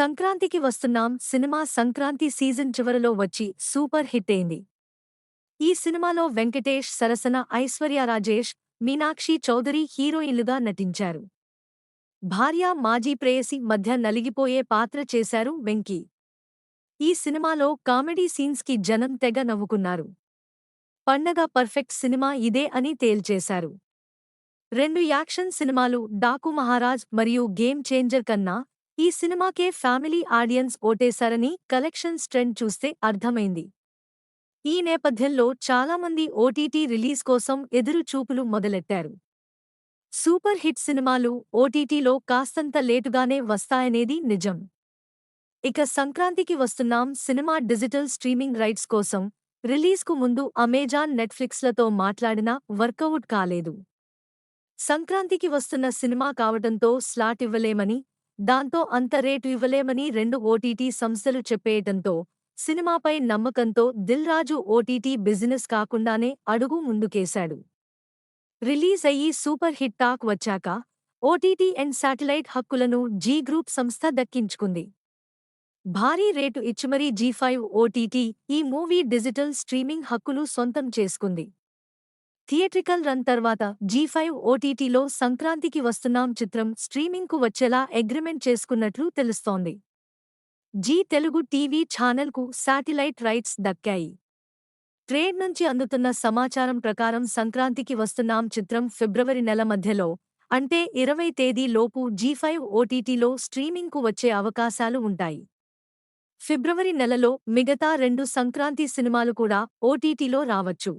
సంక్రాంతికి వస్తున్నాం. Cinema Sankranti season చివరలో వచ్చి సూపర్ హిట్ అయింది. ఈ సినిమాలో వెంకటేష్ సరసన ఐశ్వర్య రాజేష్ మీనాక్షి చౌదరి హీరోయిన్లుగా నటించారు. భార్య మాజీ ప్రేయసి మధ్య నలిగిపోయే పాత్ర చేశారు వెంకీ. ఈ సినిమాలో కామెడీ సీన్స్కి జనం తెగ నవ్వుకున్నారు. పండగ పర్ఫెక్ట్ సినిమా ఇదే అని తేల్చేశారు. రెండు యాక్షన్ సినిమాలు డాకు మహారాజ్ మరియు గేమ్ చేంజర్ కన్నా ఈ సినిమాకే ఫ్యామిలీ ఆడియన్స్ ఓటేశారని కలెక్షన్స్ ట్రెండ్ చూస్తే అర్థమైంది. ఈ నేపథ్యంలో చాలామంది ఓటీటీ రిలీజ్ కోసం ఎదురు చూపులు మొదలెట్టారు. సూపర్ హిట్ సినిమాలు ఓటీటీలో కాస్తంత లేటుగానే వస్తాయనేది నిజం. ఇక సంక్రాంతికి వస్తున్నాం సినిమా డిజిటల్ స్ట్రీమింగ్ రైట్స్ కోసం. రిలీజ్కు ముందు అమెజాన్ నెట్ఫ్లిక్స్లతో మాట్లాడినా వర్కౌట్ కాలేదు. సంక్రాంతికి వస్తున్న సినిమా కావటంతో స్లాట్ ఇవ్వలేమని దాంతో అంత రేటు ఇవ్వలేమని రెండు ఓటీటీ సంస్థలు చెప్పేయటంతో సినిమాపై నమ్మకంతో దిల్ రాజు ఓటీటీ బిజినెస్ కాకుండానే అడుగు ముందుకేశాడు. రిలీజ్ అయ్యి సూపర్ హిట్ టాక్ వచ్చాక ఓటీటీ అండ్ శాటిలైట్ హక్కులను జీ గ్రూప్ సంస్థ దక్కించుకుంది. భారీ రేటు ఇచ్చిమరీ జీ ఫైవ్ ఓటీటీ ఈ మూవీ డిజిటల్ స్ట్రీమింగ్ హక్కులు సొంతం చేసుకుంది. థియేట్రికల్ రన్ తర్వాత జీ ఫైవ్ ఓటీటీలో సంక్రాంతికి వస్తున్నాం చిత్రం స్ట్రీమింగ్కు వచ్చేలా అగ్రిమెంట్ చేసుకున్నట్లు తెలుస్తోంది. జీ తెలుగు టీవీ ఛానల్కు శాటిలైట్ రైట్స్ దక్కాయి. ట్రేడ్ నుంచి అందుతున్న సమాచారం ప్రకారం సంక్రాంతికి వస్తున్నాం చిత్రం ఫిబ్రవరి నెల మధ్యలో అంటే ఇరవై తేదీ లోపు జీ ఫైవ్ ఓటీటీలో స్ట్రీమింగ్కు వచ్చే అవకాశాలు ఉంటాయి. ఫిబ్రవరి నెలలో మిగతా రెండు సంక్రాంతి సినిమాలు కూడా ఓటీటీలో రావచ్చు.